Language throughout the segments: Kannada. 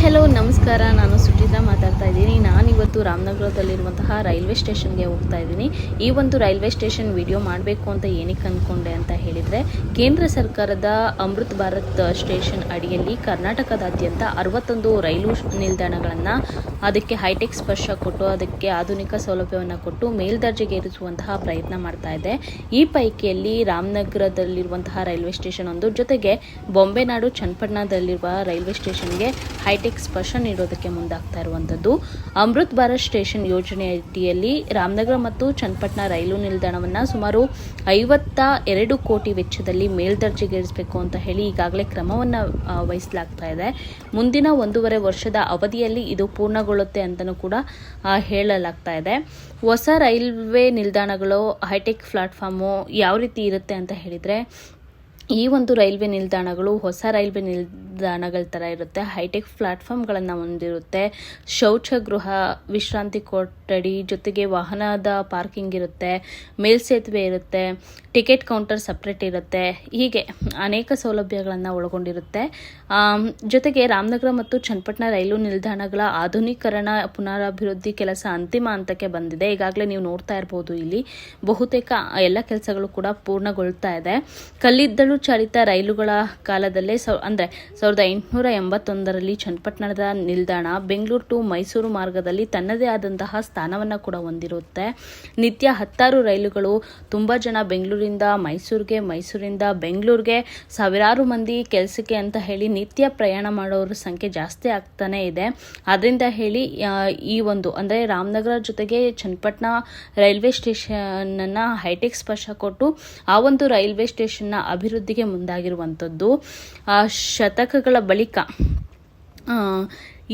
ಹೆಲೋ, ನಮಸ್ಕಾರ. ನಾನು ಸುಚಿತಾ ಮಾತಾಡ್ತಾ ಇದ್ದೀನಿ. ನಾನಿವತ್ತು ರಾಮನಗರದಲ್ಲಿರುವಂತಹ ರೈಲ್ವೆ ಸ್ಟೇಷನ್ಗೆ ಹೋಗ್ತಾ ಇದ್ದೀನಿ. ಈ ಒಂದು ರೈಲ್ವೆ ಸ್ಟೇಷನ್ ವಿಡಿಯೋ ಮಾಡಬೇಕು ಅಂತ ಏನಕ್ಕೆ ಅಂದ್ಕೊಂಡೆ ಅಂತ ಹೇಳಿದರೆ, ಕೇಂದ್ರ ಸರ್ಕಾರದ ಅಮೃತ್ ಭಾರತ್ ಸ್ಟೇಷನ್ ಅಡಿಯಲ್ಲಿ ಕರ್ನಾಟಕದಾದ್ಯಂತ ಅರವತ್ತೊಂದು ರೈಲು ನಿಲ್ದಾಣಗಳನ್ನು ಅದಕ್ಕೆ ಹೈಟೆಕ್ ಸ್ಪರ್ಶ ಕೊಟ್ಟು, ಅದಕ್ಕೆ ಆಧುನಿಕ ಸೌಲಭ್ಯವನ್ನು ಕೊಟ್ಟು ಮೇಲ್ದರ್ಜೆಗೇರಿಸುವಂತಹ ಪ್ರಯತ್ನ ಮಾಡ್ತಾ ಇದೆ. ಈ ಪೈಕಿಯಲ್ಲಿ ರಾಮನಗರದಲ್ಲಿರುವಂತಹ ರೈಲ್ವೆ ಸ್ಟೇಷನ್ ಒಂದು. ಜೊತೆಗೆ ಬೊಂಬೆನಾಡು ಚನ್ನಪಟ್ಟಣದಲ್ಲಿರುವ ರೈಲ್ವೆ ಸ್ಟೇಷನ್ಗೆ ಹೈಟೆಕ್ ಸ್ಪರ್ಶ ನೀಡೋದಕ್ಕೆ ಮುಂದಾಗ್ತಾ ಇರುವಂಥದ್ದು. ಅಮೃತ್ ಭಾರತ್ ಸ್ಟೇಷನ್ ಯೋಜನೆ ಅಡಿಯಲ್ಲಿ ರಾಮನಗರ ಮತ್ತು ಚನ್ನಪಟ್ಟಣ ರೈಲು ನಿಲ್ದಾಣವನ್ನು ಸುಮಾರು ಐವತ್ತ ಎರಡು ಕೋಟಿ ವೆಚ್ಚದಲ್ಲಿ ಮೇಲ್ದರ್ಜೆಗೇರಿಸಬೇಕು ಅಂತ ಹೇಳಿ ಈಗಾಗಲೇ ಕ್ರಮವನ್ನು ವಹಿಸಲಾಗ್ತಾ ಇದೆ. ಮುಂದಿನ ಒಂದೂವರೆ ವರ್ಷದ ಅವಧಿಯಲ್ಲಿ ಇದು ಪೂರ್ಣಗೊಳ್ಳುತ್ತೆ ಅಂತಲೂ ಕೂಡ ಹೇಳಲಾಗ್ತಾ ಇದೆ. ಹೊಸ ರೈಲ್ವೆ ನಿಲ್ದಾಣಗಳು, ಹೈಟೆಕ್ ಪ್ಲಾಟ್ಫಾರ್ಮು ಯಾವ ರೀತಿ ಇರುತ್ತೆ ಅಂತ ಹೇಳಿದರೆ, ಈ ಒಂದು ರೈಲ್ವೆ ನಿಲ್ದಾಣಗಳು, ಹೊಸ ರೈಲ್ವೆ ನಿಲ್ದಾಣಗಳ ಥರ ಇರುತ್ತೆ. ಹೈಟೆಕ್ ಪ್ಲಾಟ್ಫಾರ್ಮ್ಗಳನ್ನು ಹೊಂದಿರುತ್ತೆ. ಶೌಚಗೃಹ, ವಿಶ್ರಾಂತಿ ಕೊಠಡಿ ಜೊತೆಗೆ ವಾಹನದ ಪಾರ್ಕಿಂಗ್ ಇರುತ್ತೆ. ಮೇಲ್ಸೇತುವೆ ಇರುತ್ತೆ. ಟಿಕೆಟ್ ಕೌಂಟರ್ ಸಪ್ರೇಟ್ ಇರುತ್ತೆ. ಹೀಗೆ ಅನೇಕ ಸೌಲಭ್ಯಗಳನ್ನು ಒಳಗೊಂಡಿರುತ್ತೆ. ಜೊತೆಗೆ ರಾಮನಗರ ಮತ್ತು ಚನ್ನಪಟ್ಟಣ ರೈಲು ನಿಲ್ದಾಣಗಳ ಆಧುನೀಕರಣ, ಪುನರಾಭಿವೃದ್ಧಿ ಕೆಲಸ ಅಂತಿಮ ಹಂತಕ್ಕೆ ಬಂದಿದೆ. ಈಗಾಗಲೇ ನೀವು ನೋಡ್ತಾ ಇರ್ಬೋದು ಇಲ್ಲಿ. ಬಹುತೇಕ ಎಲ್ಲ ಕೆಲಸಗಳು ಕೂಡ ಪೂರ್ಣಗೊಳ್ತಾ ಇದೆ. ಕಲ್ಲಿದ್ದಲು ಚಾಲಿತ ರೈಲುಗಳ ಕಾಲದಲ್ಲೇ ಸೌ ಅಂದರೆ ಸಾವಿರದ ಎಂಟುನೂರ ಎಂಬತ್ತೊಂದರಲ್ಲಿ ಚನ್ನಪಟ್ಟಣದ ನಿಲ್ದಾಣ ಬೆಂಗಳೂರು ಟು ಮೈಸೂರು ಮಾರ್ಗದಲ್ಲಿ ತನ್ನದೇ ಆದಂತಹ ಸ್ಥಾನವನ್ನು ಕೂಡ ಹೊಂದಿರುತ್ತೆ. ನಿತ್ಯ ಹತ್ತಾರು ರೈಲುಗಳು ತುಂಬ ಜನ ಬೆಂಗಳೂರಿಂದ ಮೈಸೂರಿಗೆ ಮೈಸೂರಿಂದ ಬೆಂಗಳೂರಿಗೆ ಸಾವಿರಾರು ಮಂದಿ ಕೆಲಸಕ್ಕೆ ಅಂತ ಹೇಳಿ ನಿತ್ಯ ಪ್ರಯಾಣ ಮಾಡೋರ ಸಂಖ್ಯೆ ಜಾಸ್ತಿ ಆಗ್ತಾನೆ ಇದೆ. ಅದರಿಂದ ಹೇಳಿ ಈ ಒಂದು ಅಂದರೆ ರಾಮನಗರ ಜೊತೆಗೆ ಚನ್ನಪಟ್ಟಣ ರೈಲ್ವೆ ಸ್ಟೇಷನನ್ನು ಹೈಟೆಕ್ ಸ್ಪರ್ಶ ಕೊಟ್ಟು ಆ ಒಂದು ರೈಲ್ವೆ ಸ್ಟೇಷನ್ನ ಅಭಿವೃದ್ಧಿಗೆ ಮುಂದಾಗಿರುವಂಥದ್ದು. ಆ, ಶತಕಗಳ ಬಳಿಕ ಆ,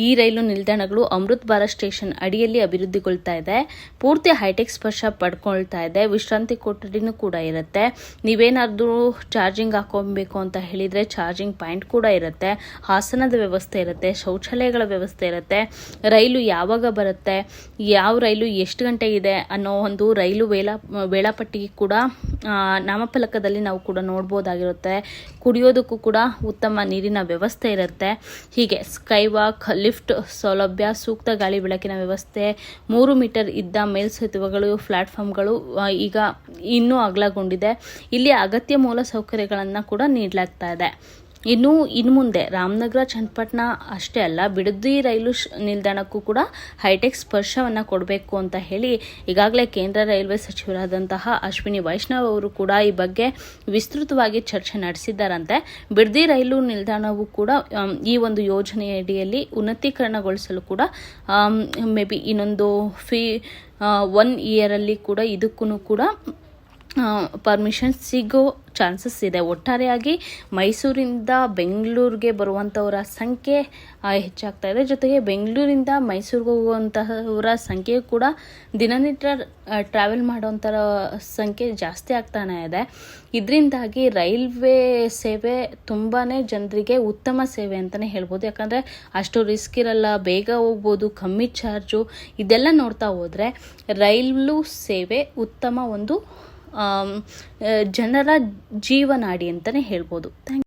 ಈ ರೈಲು ನಿಲ್ದಾಣಗಳು ಅಮೃತ್ ಭಾರತ್ ಸ್ಟೇಷನ್ ಅಡಿಯಲ್ಲಿ ಅಭಿವೃದ್ಧಿಗೊಳ್ತಾ ಇದೆ. ಪೂರ್ತಿ ಹೈಟೆಕ್ ಸ್ಪರ್ಶ ಪಡ್ಕೊಳ್ತಾ ಇದೆ. ವಿಶ್ರಾಂತಿ ಕೊಠಡಿನೂ ಕೂಡ ಇರುತ್ತೆ. ನೀವೇನಾದರೂ ಚಾರ್ಜಿಂಗ್ ಹಾಕೊಬೇಕು ಅಂತ ಹೇಳಿದರೆ ಚಾರ್ಜಿಂಗ್ ಪಾಯಿಂಟ್ ಕೂಡ ಇರುತ್ತೆ. ಹಾಸನದ ವ್ಯವಸ್ಥೆ ಇರುತ್ತೆ. ಶೌಚಾಲಯಗಳ ವ್ಯವಸ್ಥೆ ಇರುತ್ತೆ. ರೈಲು ಯಾವಾಗ ಬರುತ್ತೆ? ಯಾವ ರೈಲು ಎಷ್ಟು ಗಂಟೆ ಇದೆ ಅನ್ನೋ ಒಂದು ರೈಲು ವೇಳಾ, ವೇಳಾಪಟ್ಟಿ ಕೂಡ ನಾಮಫಲಕದಲ್ಲಿ ನಾವು ಕೂಡ ನೋಡ್ಬೋದಾಗಿರುತ್ತೆ. ಕುಡಿಯೋದಕ್ಕೂ ಕೂಡ ಉತ್ತಮ ನೀರಿನ ವ್ಯವಸ್ಥೆ ಇರುತ್ತೆ. ಹೀಗೆ ಸ್ಕೈ ವಾಕ್ ಲಿಫ್ಟ್ ಸೌಲಭ್ಯ, ಸೂಕ್ತ ಗಾಳಿ ಬೆಳಕಿನ ವ್ಯವಸ್ಥೆ, ಮೂರು ಮೀಟರ್ ಇದ್ದ ಮೇಲ್ಸೇತುವೆಗಳು ಪ್ಲಾಟ್ಫಾರ್ಮ್ಗಳು ಈಗ ಇನ್ನೂ ಅಗಲಗೊಂಡಿದೆ. ಇಲ್ಲಿ ಅಗತ್ಯ ಮೂಲ ಸೌಕರ್ಯಗಳನ್ನು ಕೂಡ ನೀಡಲಾಗ್ತಾ ಇದೆ. ಇನ್ನು ಇನ್ನು ಮುಂದೆ ರಾಮನಗರ, ಚನ್ನಪಟ್ಟಣ ಅಷ್ಟೇ ಅಲ್ಲ, ಬಿಡದಿ ರೈಲು ನಿಲ್ದಾಣಕ್ಕೂ ಕೂಡ ಹೈಟೆಕ್ ಸ್ಪರ್ಶವನ್ನು ಕೊಡಬೇಕು ಅಂತ ಹೇಳಿ ಈಗಾಗಲೇ ಕೇಂದ್ರ ರೈಲ್ವೆ ಸಚಿವರಾದಂತಹ ಅಶ್ವಿನಿ ವೈಷ್ಣವ್ ಅವರು ಕೂಡ ಈ ಬಗ್ಗೆ ವಿಸ್ತೃತವಾಗಿ ಚರ್ಚೆ ನಡೆಸಿದ್ದಾರಂತೆ. ಬಿಡದಿ ರೈಲು ನಿಲ್ದಾಣವು ಕೂಡ ಈ ಒಂದು ಯೋಜನೆಯಡಿಯಲ್ಲಿ ಉನ್ನತೀಕರಣಗೊಳಿಸಲು ಕೂಡ ಮೇ ಬಿ ಇನ್ನೊಂದು ಫೀ ಒನ್ ಇಯರಲ್ಲಿ ಕೂಡ ಇದಕ್ಕೂ ಕೂಡ ಪರ್ಮಿಷನ್ ಸಿಗೋ ಚಾನ್ಸಸ್ ಇದೆ. ಒಟ್ಟಾರೆಯಾಗಿ ಮೈಸೂರಿಂದ ಬೆಂಗಳೂರಿಗೆ ಬರುವಂಥವರ ಸಂಖ್ಯೆ ಹೆಚ್ಚಾಗ್ತಾ ಇದೆ. ಜೊತೆಗೆ ಬೆಂಗಳೂರಿಂದ ಮೈಸೂರಿಗೆ ಹೋಗುವಂತಹವರ ಸಂಖ್ಯೆ ಕೂಡ ದಿನನಿತ್ಯ ಟ್ರಾವೆಲ್ ಮಾಡೋಂಥರ ಸಂಖ್ಯೆ ಜಾಸ್ತಿ ಆಗ್ತಾನೆ ಇದೆ. ಇದರಿಂದಾಗಿ ರೈಲ್ವೆ ಸೇವೆ ತುಂಬಾ ಜನರಿಗೆ ಉತ್ತಮ ಸೇವೆ ಅಂತಲೇ ಹೇಳ್ಬೋದು. ಯಾಕಂದರೆ ಅಷ್ಟು ರಿಸ್ಕ್ ಇರಲ್ಲ, ಬೇಗ ಹೋಗ್ಬೋದು, ಕಮ್ಮಿ ಚಾರ್ಜು ಇದೆಲ್ಲ ನೋಡ್ತಾ ಹೋದರೆ ರೈಲು ಸೇವೆ ಉತ್ತಮ ಒಂದು ಜನರ ಜೀವನಾಡಿ ಅಂತಲೇ ಹೇಳ್ಬೋದು. ಥ್ಯಾಂಕ್